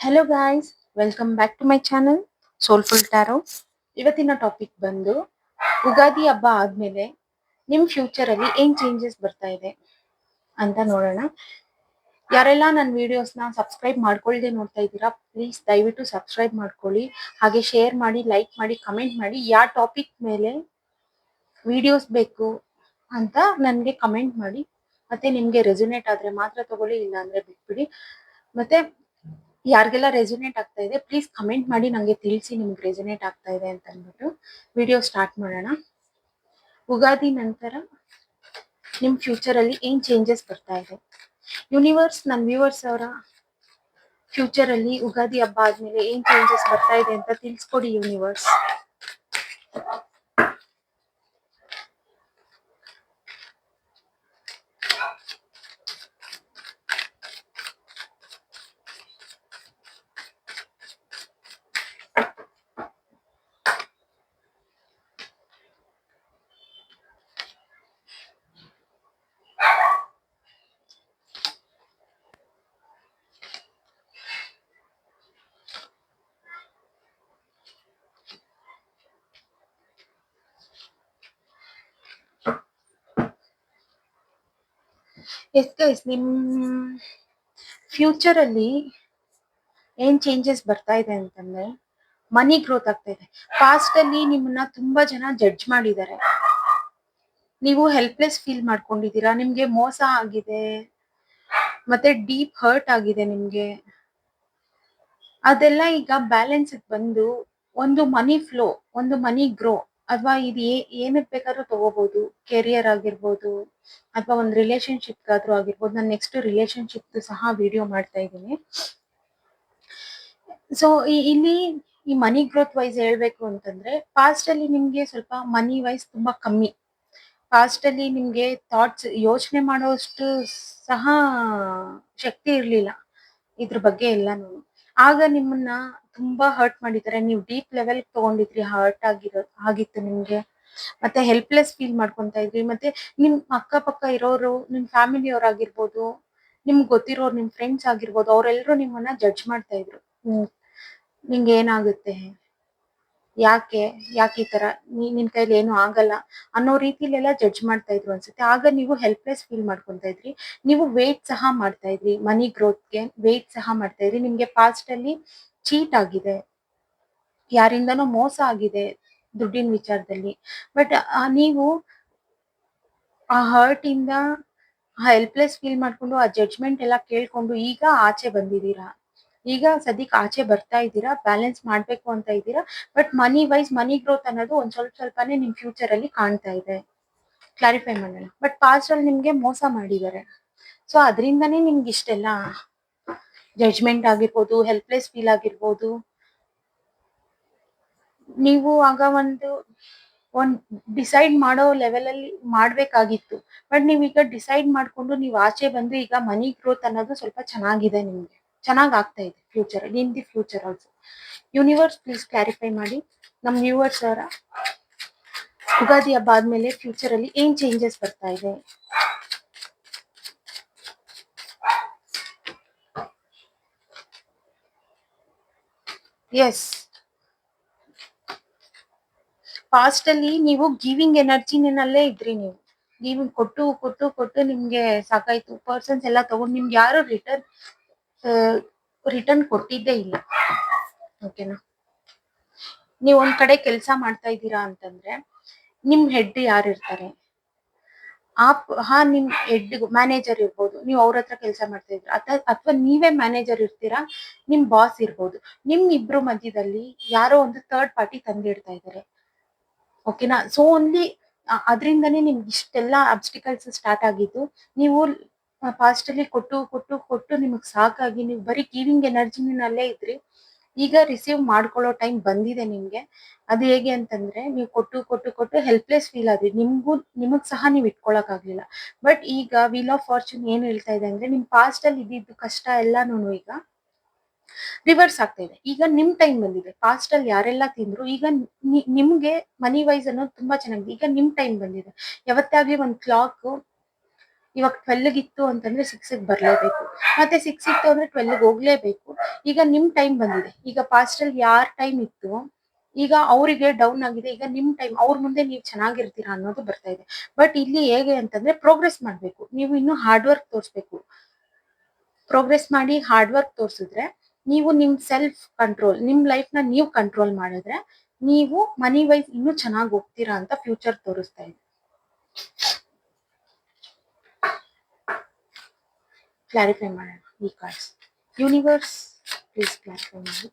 Hello guys welcome back to my channel soulful tarot ಇವತ್ತಿನ topic ಬಂದು ಉಗಾದಿ ಹಬ್ಬ ಆದ್ಮೇಲೆ ಫ್ಯೂಚರ್ ಅಲ್ಲಿ ಏನ್ ಚೇಂಜಸ್ ಬರ್ತಾ ಇದೆ ಅಂತ ನೋಡೋಣ. ಯಾರೆಲ್ಲ ನನ್ನ ವಿಡಿಯೋಸ್ನ ಸಬ್ಸ್ಕ್ರೈಬ್ ಮಾಡ್ಕೊಳ್ಳದೆ ನೋಡ್ತಾ ಇದ್ದೀರಾ ಪ್ಲೀಸ್ ದಯವಿಟ್ಟು ಸಬ್ಸ್ಕ್ರೈಬ್ ಮಾಡ್ಕೊಳ್ಳಿ. ಹಾಗೆ ಶೇರ್ ಮಾಡಿ ಲೈಕ್ ಮಾಡಿ ಕಮೆಂಟ್ ಮಾಡಿ ಯಾವ ಟಾಪಿಕ್ ಮೇಲೆ ವಿಡಿಯೋಸ್ ಬೇಕು ಅಂತ ನನಗೆ ಕಮೆಂಟ್ ಮಾಡಿ. ಮತ್ತೆ ನಿಮ್ಗೆ ರೆಸುನೇಟ್ ಆದ್ರೆ ಮಾತ್ರ ತಗೊಳ್ಳಿ ಇಲ್ಲ ಅಂದ್ರೆ ಬಿಟ್ಬಿಡಿ. ಮತ್ತೆ ಯಾರಿಗೆಲ್ಲ ರೆಸುನೇಟ್ ಆಗ್ತಾ ಇದೆ ಪ್ಲೀಸ್ ಕಮೆಂಟ್ ಮಾಡಿ, ನಂಗೆ ತಿಳಿಸಿ ನಿಮ್ಗೆ ರೆಸುನೇಟ್ ಆಗ್ತಾ ಇದೆ ಅಂತ ಅಂದ್ಬಿಟ್ಟು ವಿಡಿಯೋ ಸ್ಟಾರ್ಟ್ ಮಾಡೋಣ. ಉಗಾದಿ ನಂತರ ನಿಮ್ ಫ್ಯೂಚರ್ ಅಲ್ಲಿ ಏನ್ ಚೇಂಜಸ್ ಬರ್ತಾ ಇದೆ? ಯೂನಿವರ್ಸ್ ನನ್ನ ವ್ಯೂವರ್ಸ್ ಅವರ ಫ್ಯೂಚರ್ ಅಲ್ಲಿ ಉಗಾದಿ ಹಬ್ಬ ಆದ್ಮೇಲೆ ಏನ್ ಚೇಂಜಸ್ ಬರ್ತಾ ಇದೆ ಅಂತ ತಿಳಿಸ್ಕೊಡಿ ಯೂನಿವರ್ಸ್ ಎಸ್ ಗೈಸ್ ನಿಮ್ ಫ್ಯೂಚರ್ ಅಲ್ಲಿ ಏನ್ ಚೇಂಜಸ್ ಬರ್ತಾ ಇದೆ ಅಂತಂದ್ರೆ ಮನಿ ಗ್ರೋತ್ ಆಗ್ತಾ ಇದೆ. ಪಾಸ್ಟ್ ಅಲ್ಲಿ ನಿಮ್ಮನ್ನ ತುಂಬಾ ಜನ ಜಡ್ಜ್ ಮಾಡಿದ್ದಾರೆ. ನೀವು ಹೆಲ್ಪ್ಲೆಸ್ ಫೀಲ್ ಮಾಡ್ಕೊಂಡಿದ್ದೀರಾ? ನಿಮ್ಗೆ ಮೋಸ ಆಗಿದೆ. ಮತ್ತೆ ಡೀಪ್ ಹರ್ಟ್ ಆಗಿದೆ ನಿಮ್ಗೆ. ಅದೆಲ್ಲ ಈಗ ಬ್ಯಾಲೆನ್ಸ್ ಬಂದು ಒಂದು ಮನಿ ಫ್ಲೋ ಒಂದು ಮನಿ ಗ್ರೋ ಅಥವಾ ಇದು ಏನಕ್ಕೆ ಬೇಕಾದ್ರೂ ತಗೋಬಹುದು ಕೆರಿಯರ್ ಆಗಿರ್ಬೋದು, ಅಥವಾ ಒಂದು ರಿಲೇಶನ್ಶಿಪ್ ಆದ್ರೂ ಆಗಿರ್ಬೋದು. ನಾನು ನೆಕ್ಸ್ಟ್ ರಿಲೇಶನ್ಶಿಪ್ ಸಹ ವಿಡಿಯೋ ಮಾಡ್ತಾ ಇದ್ದೀನಿ. ಸೊ ಇಲ್ಲಿ ಈ ಮನಿ ಗ್ರೋತ್ ವೈಸ್ ಹೇಳ್ಬೇಕು ಅಂತಂದ್ರೆ ಪಾಸ್ಟ್ ಅಲ್ಲಿ ನಿಮ್ಗೆ ಸ್ವಲ್ಪ ಮನಿ ವೈಸ್ ತುಂಬಾ ಕಮ್ಮಿ. ಪಾಸ್ಟ್ ಅಲ್ಲಿ ನಿಮ್ಗೆ ಥಾಟ್ಸ್ ಯೋಚನೆ ಮಾಡೋಷ್ಟು ಸಹ ಶಕ್ತಿ ಇರ್ಲಿಲ್ಲ. ಇದ್ರ ಬಗ್ಗೆ ಎಲ್ಲಾನು. ಆಗ ನಿಮ್ಮನ್ನ ತುಂಬಾ ಹರ್ಟ್ ಮಾಡಿದ್ದಾರೆ. ನೀವು ಡೀಪ್ ಲೆವೆಲ್ ತಗೊಂಡಿದ್ರಿ ಹರ್ಟ್ ಆಗಿರೋ, ಆಗಿತ್ತು ನಿಮ್ಗೆ. ಮತ್ತೆ ಹೆಲ್ಪ್ಲೆಸ್ ಫೀಲ್ ಮಾಡ್ಕೊತಾ ಇದ್ರಿ. ಮತ್ತೆ ನಿಮ್ ಅಕ್ಕಪಕ್ಕ ಇರೋರು, ನಿಮ್ ಫ್ಯಾಮಿಲಿ ಆಗಿರ್ಬೋದು, ನಿಮ್ಗೆ ಗೊತ್ತಿರೋರು, ನಿಮ್ ಫ್ರೆಂಡ್ಸ್ ಆಗಿರ್ಬೋದು ಅವರೆಲ್ಲರೂ ನಿಮ್ಮನ್ನ ಜಡ್ಜ್ ಮಾಡ್ತಾ ಇದ್ರು. ನಿಂಗೆ ಏನಾಗುತ್ತೆ? ಯಾಕೆ ಯಾಕೆ ಈ ತರ? ನಿನ್ ಕೈಲಿ ಏನು ಆಗಲ್ಲ ಅನ್ನೋ ರೀತಿಲೆಲ್ಲ ಜಡ್ಜ್ ಮಾಡ್ತಾ ಇದ್ರು ಅನ್ಸುತ್ತೆ. ಆಗ ನೀವು ಹೆಲ್ಪ್ಲೆಸ್ ಫೀಲ್ ಮಾಡ್ಕೊಂತ ಇದ್ರಿ. ನೀವು ವೇಟ್ ಸಹ ಮಾಡ್ತಾ ಇದ್ರಿ. ಮನಿ ಗ್ರೋತ್ಗೆ ವೇಟ್ ಸಹ ಮಾಡ್ತಾ ಇದ್ರಿ. ನಿಮ್ಗೆ ಪಾಸ್ಟ್ ಅಲ್ಲಿ ಚೀಟ್ ಆಗಿದೆ. ಯಾರಿಂದನೋ ಮೋಸ ಆಗಿದೆ ದುಡ್ಡಿನ ವಿಚಾರದಲ್ಲಿ. ಬಟ್ ನೀವು ಆ ಹರ್ಟ್ ಇಂದ ಹೆಲ್ಪ್ಲೆಸ್ ಫೀಲ್ ಮಾಡ್ಕೊಂಡು ಆ ಜಡ್ಜ್ಮೆಂಟ್ ಎಲ್ಲ ಕೇಳ್ಕೊಂಡು ಈಗ ಆಚೆ ಬಂದಿದ್ದೀರಾ? ಈಗ ಸದ್ಯಕ್ಕೆ ಆಚೆ ಬರ್ತಾ ಇದ್ದೀರಾ? ಬ್ಯಾಲೆನ್ಸ್ ಮಾಡ್ಬೇಕು ಅಂತ ಇದ್ದೀರಾ? But money wise money growth ಅನ್ನೋದು ಒಂದ್ ಸ್ವಲ್ಪ ಸ್ವಲ್ಪನೇ ನಿಮ್ ಫ್ಯೂಚರ್ ಅಲ್ಲಿ ಕಾಣ್ತಾ ಇದೆ. ಕ್ಲಾರಿಫೈ ಮಾಡೋಣ. ಬಟ್ ಪಾಸ್ಟ್ ಅಲ್ಲಿ ನಿಮ್ಗೆ ಮೋಸ ಮಾಡಿದ್ದಾರೆ. ಸೊ ಅದರಿಂದನೇ ನಿಮ್ಗೆ ಇಷ್ಟೆಲ್ಲ? ಜಡ್ಜ್ಮೆಂಟ್ ಆಗಿರ್ಬೋದು ಹೆಲ್ಪ್ಲೆಸ್ ಫೀಲ್ ಆಗಿರ್ಬೋದು. ನೀವು ಆಗ ಒಂದು, ಒಂದ್ ಡಿಸೈಡ್ ಮಾಡೋ ಲೆವೆಲ್ ಅಲ್ಲಿ ಮಾಡ್ಬೇಕಾಗಿತ್ತು. ಬಟ್ ನೀವೀಗ ಡಿಸೈಡ್ ಮಾಡ್ಕೊಂಡು ನೀವು ಆಚೆ ಬಂದು ಈಗ ಮನಿ ಗ್ರೋತ್ ಅನ್ನೋದು ಸ್ವಲ್ಪ ಚೆನ್ನಾಗಿದೆ ನಿಮ್ಗೆ. ಚೆನ್ನಾಗ್ ಆಗ್ತಾ ಇದೆ future in the future also universe please clarify ಮಾಡಿ. ನಮ್ ವ್ಯೂವರ್ಸ್ ಅವರ ಯುಗಾದಿ ಹಬ್ಬ ಆದ್ಮೇಲೆ ಫ್ಯೂಚರ್ ಅಲ್ಲಿ ಏನ್ ಚೇಂಜಸ್ ಬರ್ತಾ ಇದೆ ಎಸ್ ಪಾಸ್ಟ್ ಅಲ್ಲಿ ನೀವು ಗಿವಿಂಗ್ ಎನರ್ಜಿನಲ್ಲೇ ಇದ್ರಿ ನೀವು. ಗಿವಿಂಗ್ ಕೊಟ್ಟು ಕೊಟ್ಟು ಕೊಟ್ಟು ನಿಮ್ಗೆ ಸಾಕಾಯ್ತು. ಪರ್ಸನ್ಸ್ ಎಲ್ಲ ತಗೊಂಡು ನಿಮ್ಗೆ ಯಾರು ರಿಟರ್ನ್ ರಿಟರ್ನ್ ಕೊಟ್ಟಿದ್ದೇ ಇಲ್ಲ. ಓಕೆನಾ ನೀವು ಒಂದ್ ಕಡೆ ಕೆಲಸ ಮಾಡ್ತಾ ಇದ್ದೀರಾ ಅಂತಂದ್ರೆ, ನಿಮ್ ಹೆಡ್ ಯಾರು ಇರ್ತಾರೆ? ಆ ಹಾ, ನಿಮ್ ಹೆಡ್ ಮ್ಯಾನೇಜರ್ ಇರ್ಬೋದು, ನೀವು ಅವ್ರ ಹತ್ರ ಕೆಲಸ ಮಾಡ್ತಾ ಇದ್ರ ಅಥವಾ ನೀವೇ ಮ್ಯಾನೇಜರ್ ಇರ್ತೀರಾ? ನಿಮ್ ಬಾಸ್ ಇರ್ಬೋದು. ನಿಮ್ ಇಬ್ರು ಮಧ್ಯದಲ್ಲಿ ಯಾರೋ ಒಂದು ಥರ್ಡ್ ಪಾರ್ಟಿ ತಂದಿಡ್ತಾ ಇದ್ದಾರೆ ಓಕೆನಾ ಸೊ ಓನ್ಲಿ ಅದರಿಂದನೇ ನಿಮ್ಗೆ ಇಷ್ಟೆಲ್ಲ ಅಬ್ಸ್ಟಿಕಲ್ಸ್ ಸ್ಟಾರ್ಟ್ ಆಗಿದ್ದು, ನೀವು ಪಾಸ್ಟ್ ಅಲ್ಲಿ ಕೊಟ್ಟು ಕೊಟ್ಟು ಕೊಟ್ಟು ನಿಮಗ್ ಸಾಕಾಗಿ ನೀವು ಬರೀ ಗಿವಿಂಗ್ ಎನರ್ಜಿನಲ್ಲೇ ಇದ್ರಿ. ಈಗ ರಿಸೀವ್ ಮಾಡ್ಕೊಳ್ಳೋ ಟೈಮ್ ಬಂದಿದೆ ನಿಮ್ಗೆ. ಅದು ಹೇಗೆ ಅಂತಂದ್ರೆ ನೀವು ಕೊಟ್ಟು ಕೊಟ್ಟು ಕೊಟ್ಟು ಹೆಲ್ಪ್ಲೆಸ್ ಫೀಲ್ ಆದ್ರಿ. ನಿಮ್ಗೂ, ನಿಮಗ್ ಸಹ ನೀವು ಇಟ್ಕೊಳಕ್ ಆಗ್ಲಿಲ್ಲ ಬಟ್ ಈಗ ವೀಲ್ ಆಫ್ ಫಾರ್ಚೂನ್ ಏನ್ ಹೇಳ್ತಾ ಇದೆ ಅಂದ್ರೆ ನಿಮ್ ಪಾಸ್ಟ್ ಅಲ್ಲಿ ಇದ್ದಿದ್ದು ಕಷ್ಟ ಎಲ್ಲಾನು ಈಗ ರಿವರ್ಸ್ ಆಗ್ತಾ ಇದೆ. ಈಗ ನಿಮ್ ಟೈಮ್ ಬಂದಿದೆ. ಪಾಸ್ಟ್ ಅಲ್ಲಿ ಯಾರೆಲ್ಲ ತಿಂದ್ರು, ಈಗ ನಿಮ್ಗೆ ಮನಿ ವೈಸ್ ಅನ್ನೋದು ತುಂಬಾ ಚೆನ್ನಾಗಿದೆ. ಈಗ ನಿಮ್ ಟೈಮ್ ಬಂದಿದೆ. ಯಾವತ್ತಾಗ್ಲಿ ಒಂದ್ ಕ್ಲಾಕ್ ಇವಾಗ ಟ್ವೆಲ್ಗ್ ಇತ್ತು ಅಂತಂದ್ರೆ ಸಿಕ್ಸ್ಗೆ ಬರಲೇಬೇಕು. ಮತ್ತೆ ಸಿಕ್ಸ್ ಇತ್ತು ಅಂದ್ರೆ ಟ್ವೆಲ್ಗೆ ಹೋಗ್ಲೇಬೇಕು. ಈಗ ನಿಮ್ ಟೈಮ್ ಬಂದಿದೆ. ಈಗ ಪಾಸ್ಟ್ ಅಲ್ಲಿ ಯಾರ್ ಟೈಮ್ ಇತ್ತು? ಈಗ ಅವರಿಗೆ ಡೌನ್ ಆಗಿದೆ. ಈಗ ನಿಮ್ ಟೈಮ್ ಅವ್ರ ಮುಂದೆ ನೀವು ಚೆನ್ನಾಗಿರ್ತೀರಾ ಅನ್ನೋದು ಬರ್ತಾ ಇದೆ. ಬಟ್ ಇಲ್ಲಿ ಹೇಗೆ ಅಂತಂದ್ರೆ ಪ್ರೋಗ್ರೆಸ್ ಮಾಡ್ಬೇಕು. ನೀವು ಇನ್ನು ಹಾರ್ಡ್ ವರ್ಕ್ ತೋರಿಸ್ಬೇಕು. ಪ್ರೋಗ್ರೆಸ್ ಮಾಡಿ ಹಾರ್ಡ್ ವರ್ಕ್ ತೋರಿಸಿದ್ರೆ ನೀವು ನಿಮ್ ಸೆಲ್ಫ್ ಕಂಟ್ರೋಲ್ ನಿಮ್ ಲೈಫ್ನ ನೀವು ಕಂಟ್ರೋಲ್ ಮಾಡಿದ್ರೆ ನೀವು ಮನಿ ವೈಸ್ ಇನ್ನೂ ಚೆನ್ನಾಗಿ ಹೋಗ್ತೀರಾ ಅಂತ ಫ್ಯೂಚರ್ ತೋರಿಸ್ತಾ ಇದೆ. ಕ್ಲಾರಿಫೈ ಮಾಡೋಣ ಈ ಕಾರ್ಡ್ಸ್ ಯೂನಿವರ್ಸ್ ಪ್ಲೀಸ್ ಕ್ಲಾರಿಫೈ ಮಾಡಿ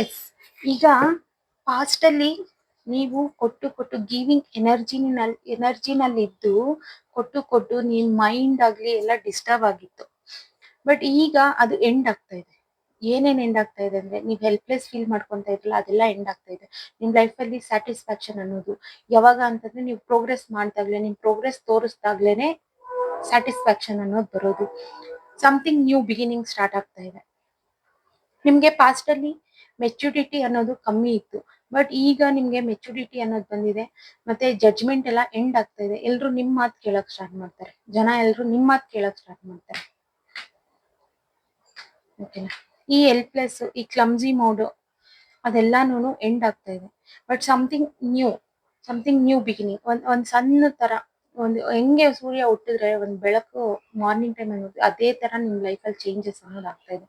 ಎಸ್. ಈಗ ಪಾಸ್ಟ್ ಅಲ್ಲಿ ನೀವು ಕೊಟ್ಟು ಕೊಟ್ಟು ಗಿವಿಂಗ್ ಎನರ್ಜಿನಲ್ಲಿ ಎನರ್ಜಿನಲ್ಲಿ ಇದ್ದು ಕೊಟ್ಟು ಕೊಟ್ಟು ನಿಮ್ ಮೈಂಡ್ ಆಗ್ಲಿ ಎಲ್ಲ ಡಿಸ್ಟರ್ಬ್ ಆಗಿತ್ತು. ಬಟ್ ಈಗ ಅದು ಎಂಡ್ ಆಗ್ತಾ ಇದೆ. ಏನೇನು ಎಂಡ್ ಆಗ್ತಾ ಇದೆ ಅಂದ್ರೆ ನೀವು ಹೆಲ್ಪ್ಲೆಸ್ ಫೀಲ್ ಮಾಡ್ಕೊತಾ ಇದ್ರಲ್ಲ ಅದೆಲ್ಲ ಎಂಡ್ ಆಗ್ತಾ ಇದೆ. ನಿಮ್ ಲೈಫ್ ಅಲ್ಲಿ ಸ್ಯಾಟಿಸ್ಫ್ಯಾಕ್ಷನ್ ಅನ್ನೋದು ಯಾವಾಗ ಅಂತಂದ್ರೆ ನೀವು ಪ್ರೋಗ್ರೆಸ್ ಮಾಡ್ದಾಗ್ಲೇ ನಿಮ್ಮ ಪ್ರೋಗ್ರೆಸ್ ತೋರಿಸ್ದಾಗ್ಲೇನೆ ಸ್ಯಾಟಿಸ್ಫ್ಯಾಕ್ಷನ್ ಅನ್ನೋದು ಬರೋದು. ಸಮಥಿಂಗ್ ನ್ಯೂ ಬಿಗಿನಿಂಗ್ ಸ್ಟಾರ್ಟ್ ಆಗ್ತಾ ಇದೆ. ನಿಮ್ಗೆ ಪಾಸ್ಟ್ ಅಲ್ಲಿ ಮೆಚುರಿಟಿ ಅನ್ನೋದು ಕಮ್ಮಿ ಇತ್ತು. ಬಟ್ ಈಗ ನಿಮ್ಗೆ ಮೆಚುರಿಟಿ ಅನ್ನೋದು ಬಂದಿದೆ. ಮತ್ತೆ ಜಡ್ಜ್ಮೆಂಟ್ ಎಲ್ಲ ಎಂಡ್ ಆಗ್ತಾ ಇದೆ. ಎಲ್ರು ನಿಮ್ ಮಾತು ಕೇಳಕ್ ಸ್ಟಾರ್ಟ್ ಮಾಡ್ತಾರೆ. ಜನ ಎಲ್ರು ನಿಮ್ ಮಾತು ಕೇಳಕ್ ಸ್ಟಾರ್ಟ್ ಮಾಡ್ತಾರೆ. ಈ ಪ್ಲಸ್ ಈ ಕ್ಲಮ್ಸಿ ಮೋಡ್ ಅದೆಲ್ಲಾನು ಎಂಡ್ ಆಗ್ತಾ ಇದೆ. But something new something new beginning ಒಂದ್ ಒಂದ್ ಸಣ್ಣ ತರ ಒಂದು ಹೆಂಗೆ ಸೂರ್ಯ ಹುಟ್ಟಿದ್ರೆ ಒಂದು ಬೆಳಕು ಮಾರ್ನಿಂಗ್ ಟೈಮ್ ಅನ್ನೋದು ಅದೇ ತರ ನಿಮ್ ಲೈಫ್ ಅಲ್ಲಿ ಚೇಂಜಸ್ ಅನ್ನೋದು ಆಗ್ತಾ ಇದೆ.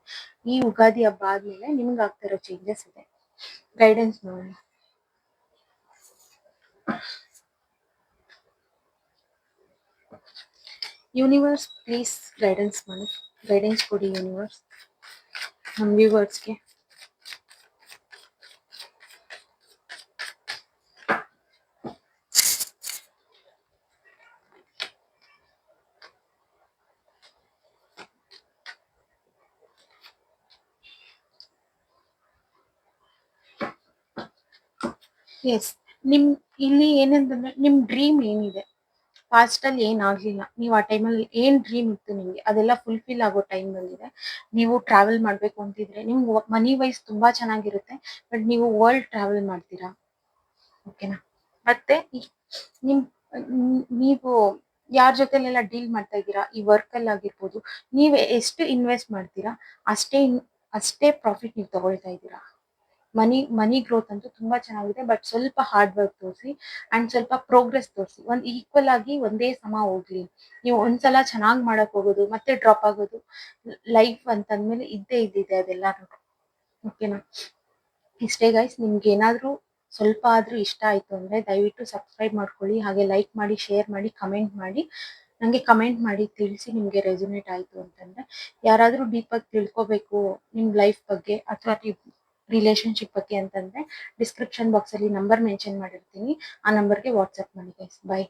ಈ ಯುಗಾದಿ ಹಬ್ಬ ಆದ್ಮೇಲೆ ನಿಮ್ಗೆ ಆಗ್ತಾ ಇರೋ ಚೇಂಜಸ್ ಇದೆ. ಗೈಡೆನ್ಸ್ ನೋಡೋಣ. ಯೂನಿವರ್ಸ್ ಪ್ಲೀಸ್ ಗೈಡೆನ್ಸ್ ಮಾಡಿ. ಗೈಡೆನ್ಸ್ ಕೊಡಿ ಯೂನಿವರ್ಸ್ ನಮ್ಮ ವ್ಯೂವರ್ಸ್ಗೆ ಎಸ್ ನಿಮ್, ಇಲ್ಲಿ ಏನಂತಂದ್ರೆ ನಿಮ್ ಡ್ರೀಮ್ ಏನಿದೆ? ಪಾಸ್ಟ್ ಅಲ್ಲಿ ಏನ್ ಆಗ್ಲಿಲ್ಲ ನೀವು ಆ ಟೈಮಲ್ಲಿ ಏನ್ ಡ್ರೀಮ್ ಇತ್ತು ನಿಮ್ಗೆ? ಅದೆಲ್ಲ ಫುಲ್ಫಿಲ್ ಆಗೋ ಟೈಮ್ ಬಂದಿದೆ. ನೀವು ಟ್ರಾವೆಲ್ ಮಾಡ್ಬೇಕು ಅಂತಿದ್ರೆ ನಿಮ್ ಮನಿ ವೈಸ್ ತುಂಬಾ ಚೆನ್ನಾಗಿರುತ್ತೆ ಬಟ್ ನೀವು ವರ್ಲ್ಡ್ ಟ್ರಾವೆಲ್ ಮಾಡ್ತೀರಾ? ಓಕೆನಾ ಮತ್ತೆ ನಿಮ್, ನೀವು ಯಾರ ಜೊತೆಲೆಲ್ಲ ಡೀಲ್ ಮಾಡ್ತಾ ಇದ್ದೀರಾ? ಈ ವರ್ಕ್ ಅಲ್ಲಿ ಆಗಿರ್ಬೋದು. ನೀವು ಎಷ್ಟು ಇನ್ವೆಸ್ಟ್ ಮಾಡ್ತೀರಾ? ಅಷ್ಟೇ ಅಷ್ಟೇ ಪ್ರಾಫಿಟ್ ನೀವು ತಗೊಳ್ತಾ ಇದ್ದೀರಾ? ಮನಿ ಮನಿ ಗ್ರೋತ್ ಅಂತೂ ತುಂಬಾ ಚೆನ್ನಾಗಿದೆ ಬಟ್ ಸ್ವಲ್ಪ ಹಾರ್ಡ್ ವರ್ಕ್ ತೋರಿಸಿ ಅಂಡ್ ಸ್ವಲ್ಪ ಪ್ರೋಗ್ರೆಸ್ ತೋರಿಸಿ. ಒಂದ್ ಈಕ್ವಲ್ ಆಗಿ ಒಂದೇ ಸಮ ಹೋಗ್ಲಿ. ನೀವು ಒಂದ್ಸಲ ಚೆನ್ನಾಗಿ ಮಾಡಕ್ ಹೋಗೋದು, ಮತ್ತೆ ಡ್ರಾಪ್ ಆಗೋದು ಲೈಫ್ ಅಂತಂದ್ಮೇಲೆ ಇದ್ದೇ ಇದ್ದಿದೆ ಅದೆಲ್ಲ ಓಕೆನಾ ಇಷ್ಟೇ ಗೈಸ್ ನಿಮ್ಗೆ ಏನಾದ್ರೂ ಸ್ವಲ್ಪ ಆದ್ರೂ ಇಷ್ಟ ಆಯ್ತು ಅಂದ್ರೆ ದಯವಿಟ್ಟು ಸಬ್ಸ್ಕ್ರೈಬ್ ಮಾಡ್ಕೊಳ್ಳಿ, ಹಾಗೆ ಲೈಕ್ ಮಾಡಿ ಶೇರ್ ಮಾಡಿ ಕಮೆಂಟ್ ಮಾಡಿ. ನಂಗೆ ಕಮೆಂಟ್ ಮಾಡಿ ತಿಳಿಸಿ ನಿಮ್ಗೆ ರೆಸ್ಯುನೇಟ್ ಆಯ್ತು ಅಂತಂದ್ರೆ ಯಾರಾದ್ರೂ ಡೀಪಾಗಿ ತಿಳ್ಕೊಬೇಕು ನಿಮ್ ಲೈಫ್ ಬಗ್ಗೆ, ಅಥವಾ ರಿಲೇಶನ್ಶಿಪ್ ಬಗ್ಗೆ ಅಂತಂದ್ರೆ ಡಿಸ್ಕ್ರಿಪ್ಷನ್ ಬಾಕ್ಸ್ ಅಲ್ಲಿ ನಂಬರ್ ಮೆನ್ಷನ್ ಮಾಡಿರ್ತೀನಿ. ಆ ನಂಬರ್ಗೆ ವಾಟ್ಸ್ಆಪ್ ಮಾಡಿ ಗೈಸ್ ಬೈ